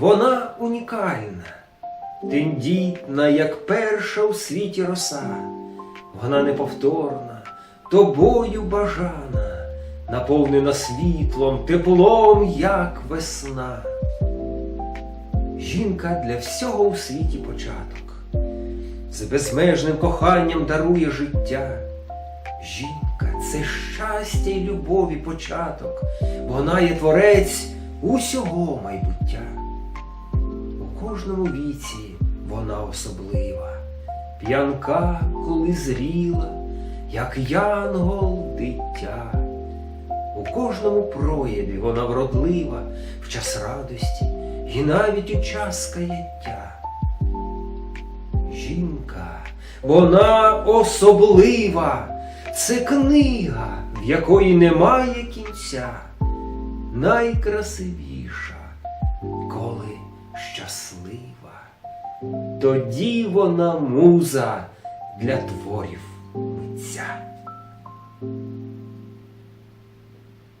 Вона унікальна, тендітна, як перша у світі роса. Вона неповторна, тобою бажана, наповнена світлом, теплом, як весна. Жінка для всього у світі початок, з безмежним коханням дарує життя. Жінка це щастя й любові початок, вона є творець усього майбуття. У кожному віці вона особлива, п'янка, коли зріла, як янгол дитя. У кожному прояві вона вродлива в час радості і навіть у час каяття. Жінка, вона особлива, це книга, в якої немає кінця, найкрасивіша, коли щаслива. Тоді вона муза для творів митця.